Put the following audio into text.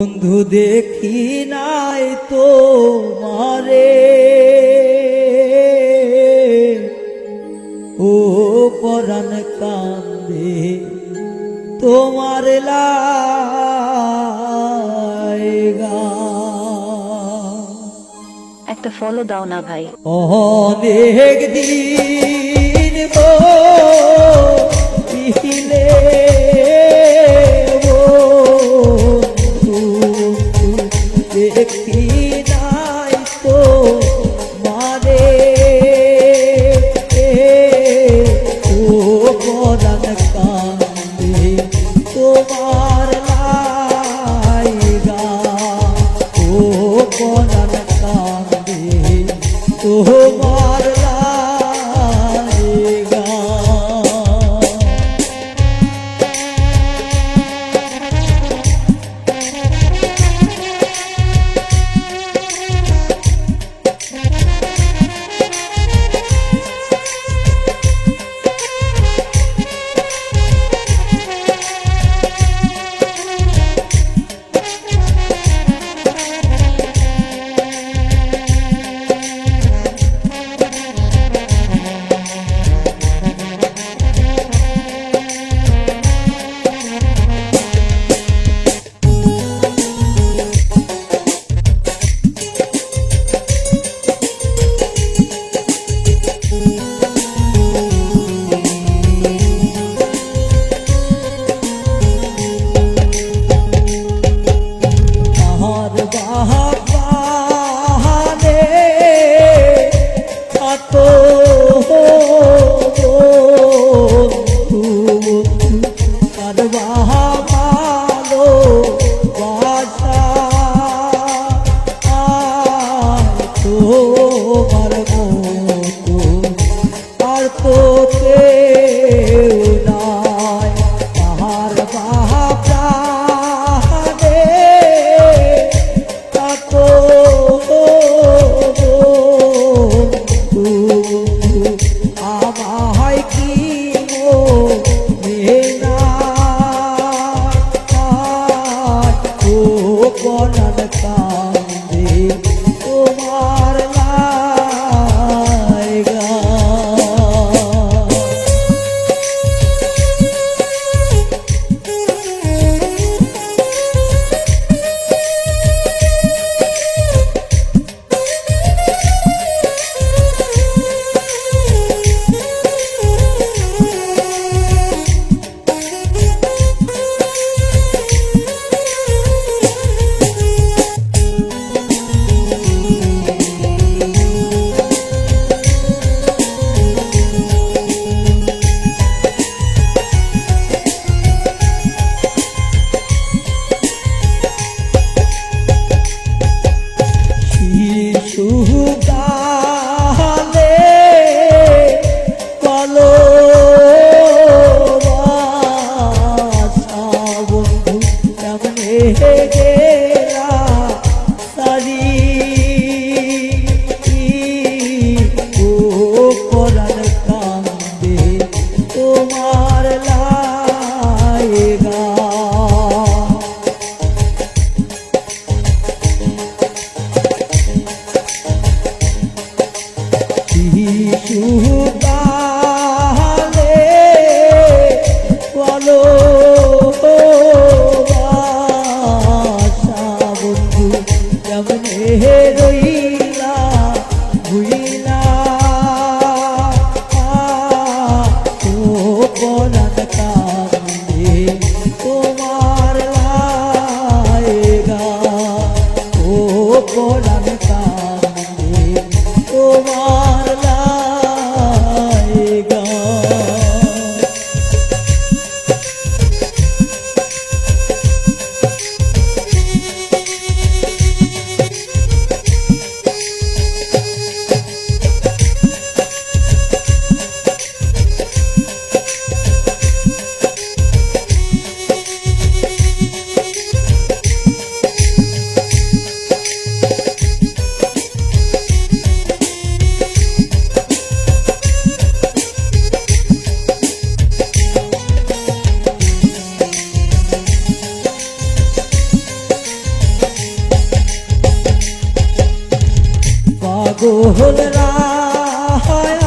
বন্ধু দেখি নাই তো মারে ও পরাণ কান্দে তোমার একটা ফলো দাও না ভাই। অনেক দিন দেখি নাই তো মানে ও বদন কান্দে তোমার তোমার পাগল রাহায়া